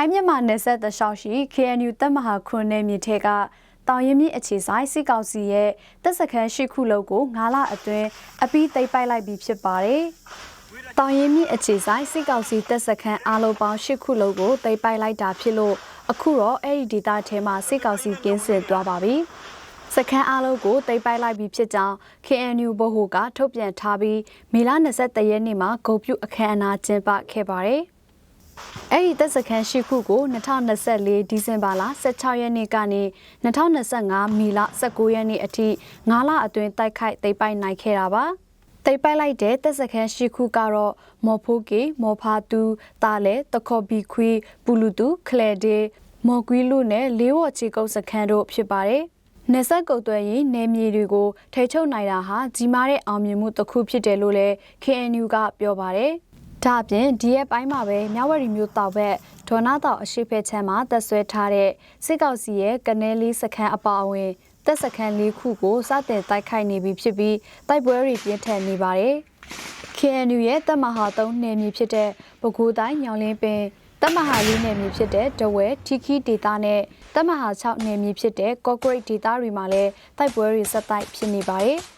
ထိုင်းမြန်မာနယ်စပ်တလျှောက်ရှိ KNU တပ်မဟာခုနယ်မြေထဲကတောင်ရင်မြစ်အခြေဆိုင်စစ်ကောင်စီရဲ့တပ်စခန်းရှိခုလုံးကို9လအတွင်းအပြီးသိမ်းပိုက်လိုက်ပြီးဖြစ်ပါတယ်။တောင်ရင်မြစ်အခြေဆိုင်စစ်ကောင်စီတပ်စခန်းအားလုံးပေါင်း10ခုလုံးကိုသိမ်းပိုက်လိုက်တာဖြစ်လို့အခုတော့အဲ့ဒီဒေသထဲမှာစစ်ကောင်စီကင်းစင်သွားပါပြီ။စခန်းအားလုံးကိုတိတ်ပိုက်လိုက်ပြီးဖြစ်ကြောင်း KNU ဘဟုကထုတ်ပြန်ထားပြီးမေလ23ရက်နေ့မှာဂုတ်ပြုအခမ်းအနားကျင်းပခဲ့ပါတယ်။ အဲ့ဒီတပ်စခန်းရှိခုကို2024ဒီဇင်ဘာလ16ရက်နေ့ကနေ2025မီလ19ရက်နေ့အထိ9လအတွင်းတိုက်ခိုက်သိမ်းပိုက်နိုင်ခဲ့တာပါ။တိတ်ပိုက်လိုက်တဲ့တပ်စခန်းရှိခုကတော့မော်ဖိုးကေမော်ဖာတူတာလဲတခေါ်ဘီခွီပူလူတူခလဲဒေမော်ကွီလူနဲ့လေးဝချီကုတ်စခန်းတို့ဖြစ်ပါတယ်။နေဆက်ကုတ်သွဲရင်နေမြေတွေကိုထိချုပ်နိုင်တာဟာကြီးမားတဲ့အောင်မြင်မှုတစ်ခုဖြစ်တယ်လို့လည်း KNU ကပြောပါတယ်။ ဒါအပြင်ဒီရဲ့ပိုင်းမှာပဲမြဝရီမျိုးတောက်ဘက်ဒေါ်နာတောက်အရှိဖက်ချမ်းမှာတက်ဆွဲထားတဲ့စစ်ကောင်စီရဲ့ကနေလေးစခန်းအပါအဝင်တပ်စခန်းလေးခုကိုစတင်တိုက်ခိုက်နေပြီဖြစ်ပြီးတိုက်ပွဲတွေပြင်းထန်နေပါတယ်။ KNU ရဲ့တပ်မဟာ3နယ်မြေဖြစ်တဲ့ပဲခူးတိုင်းညောင်လင်းပင်တပ်မဟာလေးနယ်မြေဖြစ်တဲ့တဝဲထီခီဒေတာနဲ့တပ်မဟာ6နယ်မြေဖြစ်တဲ့ကော့ဂရိတ်ဒေတာတွေမှာလည်းတိုက်ပွဲတွေဆက်တိုက်ဖြစ်နေပါတယ်။